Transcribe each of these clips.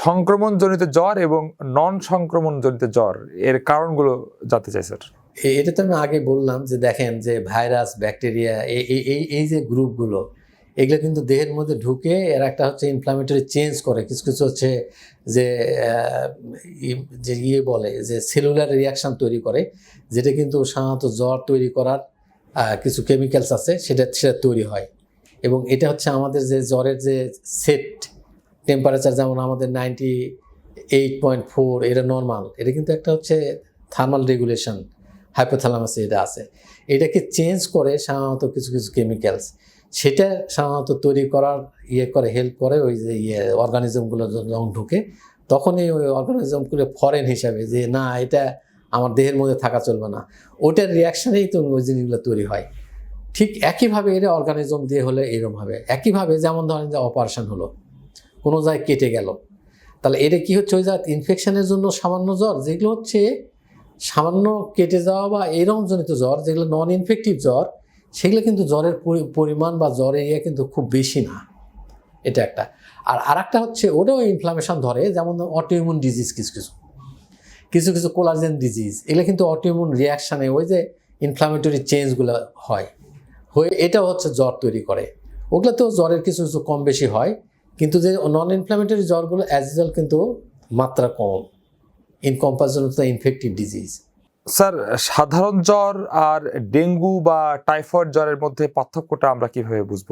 সংক্রমণজনিত জ্বর এবং নন সংক্রমণজনিত জ্বর, এর কারণগুলো জানতে চাই, স্যার। এটা তো আমি আগে বললাম যে দেখেন যে ভাইরাস, ব্যাকটেরিয়া এই এই যে গ্রুপগুলো, এগুলো কিন্তু দেহের মধ্যে ঢুকে এর একটা হচ্ছে ইনফ্লামেটরি চেঞ্জ করে। কিছু কিছু হচ্ছে যে যে ইয়ে বলে যে সেলুলার রিয়াকশন তৈরি করে, যেটা কিন্তু সাধারণত জ্বর তৈরি করার কিছু কেমিক্যালস আছে, সেটা সেটা তৈরি হয়। এবং এটা হচ্ছে আমাদের যে জ্বরের যে সেট টেম্পারেচার যেমন আমাদের নাইনটি এইট পয়েন্ট ফোর এটা নর্মাল এটা কিন্তু একটা হচ্ছে থার্মাল রেগুলেশন হাইপোথ্যালামাসে এটা আছে। এটাকে চেঞ্জ করে সাধারণত কিছু কিছু কেমিক্যালস সেটা সাধারণত তৈরি করার ইয়ে করে হেল্প করে ওই যে ইয়ে অর্গানিজমগুলো যখন ঢুকে, তখনই ওই অর্গানিজমগুলো ফরেন হিসাবে যে না, এটা আমার দেহের মধ্যে থাকা চলবে না। ওটার রিয়াকশানেই তো ওই জিনিসগুলো তৈরি হয়। ঠিক একইভাবে এটা অর্গানিজম দিয়ে হলে এরকম হবে। একইভাবে যেমন ধরেন যে অপারেশন হলো। কোনো জায়গায় কেটে গেল। তাহলে এটা কি হচ্ছে? ওই যা ইনফেকশনের জন্য সামান্য জ্বর, যেগুলো হচ্ছে সামান্য কেটে যাওয়া বা এরকম জনিত জ্বর, যেগুলো নন ইনফেক্টিভ জ্বর, সেগুলো কিন্তু জ্বরের পরি- পরিমাণ বা জ্বরের ইয়ে কিন্তু খুব বেশি না। এটা একটা। আর আরেকটা হচ্ছে, ওটাও ইনফ্লামেশন ধরে, যেমন অটোইমিউন ডিজিজ কিছু কিছু। কিছু কিছু কোলাজেন ডিজিজ এগুলো কিন্তু অটোইমিউন রিয়াকশানে ওই যে ইনফ্লামেটরি চেঞ্জগুলো হয়। হয়ে এটাও হচ্ছে জ্বর তৈরি করে। ওগুলোতেও জ্বরের কিছু কিছু কম বেশি হয়। কিন্তু যে নন ইনফ্লামেটরি জ্বরগুলো অ্যাজ ইউজুয়াল কিন্তু মাত্রা কম in comparison to the infective disease sir সাধারণ জ্বর আর ডেঙ্গু বা টাইফয়েড জ্বরের মধ্যে পার্থক্যটা আমরা কীভাবে বুঝব?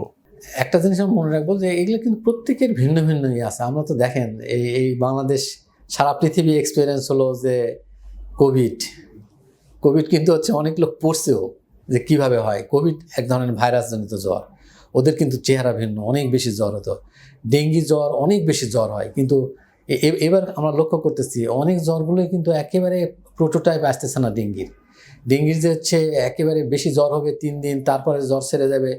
একটা জিনিস আমি মনে রাখব যে এগুলো কিন্তু প্রত্যেকের ভিন্ন ভিন্ন ইয়ে আছে। আমরা তো দেখেন এই এই বাংলাদেশ সারা পৃথিবী এক্সপিরিয়েন্স হলো যে কোভিড কোভিড কিন্তু হচ্ছে অনেক লোক পড়ছেও যে কীভাবে হয়। কোভিড এক ধরনের ভাইরাস জনিত জ্বর। ওদের কিন্তু চেহারা ভিন্ন, অনেক বেশি জ্বর হতো। ডেঙ্গি জ্বর অনেক বেশি জ্বর হয়, কিন্তু এবার আমরা লক্ষ্য করতেছি, অনেক জ্বরগুলোই কিন্তু একেবারে প্রোটোটাইপ আসতেছে না ডেঙ্গির। ডেঙ্গির যে হচ্ছে একেবারে বেশি জ্বর হবে তিন দিন, তারপরে জ্বর সেরে যাবে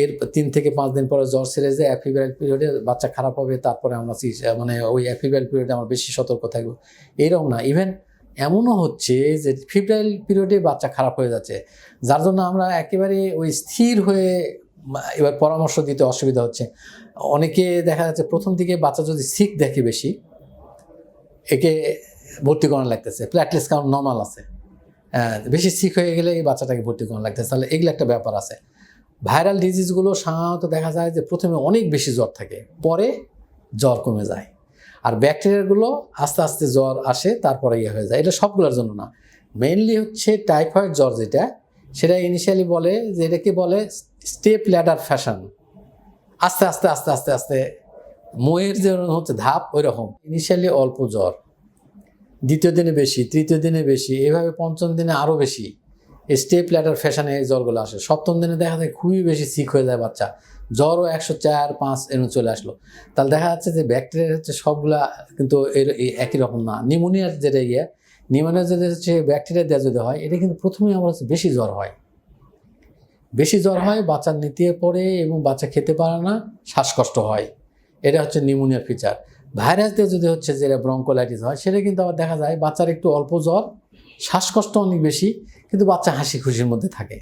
এর তিন থেকে পাঁচ দিন পরে জ্বর সেরে যায় অ্যাফিব্রাইল পিরিয়ডে বাচ্চা খারাপ হবে, তারপরে আমরা মানে ওই অ্যাফিব্রাইল পিরিয়ডে আমরা বেশি সতর্ক থাকব। এরকম না ইভেন এমনও হচ্ছে যে ফিব্রাইল পিরিয়ডে বাচ্চা খারাপ হয়ে যাচ্ছে, যার জন্য আমরা একেবারে ওই স্থির হয়ে এবার পরামর্শ দিতে অসুবিধা হচ্ছে। অনেকে দেখা যাচ্ছে প্রথম দিকে বাচ্চা যদি সিক দেখে বেশি একে ভর্তি করানো লাগতেছে প্ল্যাটলেস কাউন্ট নর্মাল আছে। হ্যাঁ, বেশি সিক হয়ে গেলে এই বাচ্চাটাকে ভর্তি করানো লাগতেছে। তাহলে এগুলো একটা ব্যাপার আছে। ভাইরাল ডিজিজগুলো সাধারণত দেখা যায় যে প্রথমে অনেক বেশি জ্বর থাকে পরে জ্বর কমে যায়। আর ব্যাকটেরিয়াগুলো আস্তে আস্তে জ্বর আসে তারপরে ইয়ে হয়ে যায়। এটা সবগুলোর জন্য না। মেইনলি হচ্ছে টাইফয়েড জ্বর যেটা সেটা ইনিশিয়ালি বলে যে এটাকে বলে স্টেপ ল্যাডার ফ্যাশন। আস্তে আস্তে আস্তে আস্তে আস্তে মোয়ের যে হচ্ছে ধাপ ওই রকম ইনিশিয়ালি অল্প জ্বর। দ্বিতীয় দিনে বেশি, তৃতীয় দিনে বেশি, এভাবে পঞ্চম দিনে আরও বেশি। স্টেপ ল্যাডার ফ্যাশনে এই জ্বরগুলো আসে। সপ্তম দিনে দেখা যায় খুবই বেশি সিক হয়ে যায় বাচ্চা। জ্বরও একশো চার, পাঁচ এরকম চলে আসলো। তাহলে দেখা যাচ্ছে যে ব্যাকটেরিয়া হচ্ছে সবগুলা কিন্তু এর একই রকম না। নিউমোনিয়ার যেটা ইয়ে নিউমোনিয়া যেটা হচ্ছে ব্যাকটেরিয়া দেওয়া যদি হয়, এটা কিন্তু প্রথমেই আমার হচ্ছে বেশি জ্বর হয়। বেশি জ্বর হয়, বাচ্চা নিতে পড়ে এবং বাচ্চা খেতে পারে না, শ্বাসকষ্ট হয়। এটা হচ্ছে নিউমোনিয়ার ফিচার ভাইরাস দিয়ে যদি হচ্ছে যেটা ব্রঙ্কোলাইটিস হয়, সেটা কিন্তু আবার দেখা যায় বাচ্চার একটু অল্প জ্বর, শ্বাসকষ্ট অনেক বেশি, কিন্তু বাচ্চা হাসি খুশির মধ্যে থাকে।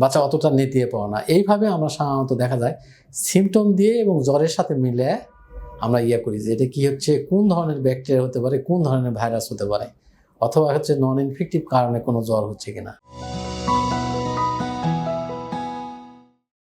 বাচ্চা অতটা নেতিয়ে পড়ে না। এইভাবে আমরা সাধারণত দেখা যায় সিমটম দিয়ে এবং জ্বরের সাথে মিলে আমরা ইয়ে করি যে এটা কী হচ্ছে, কোন ধরনের ব্যাকটেরিয়া হতে পারে, কোন ধরনের ভাইরাস হতে পারে, অথবা হচ্ছে নন ইনফেক্টিভ কারণে কোনো জ্বর হচ্ছে কিনা।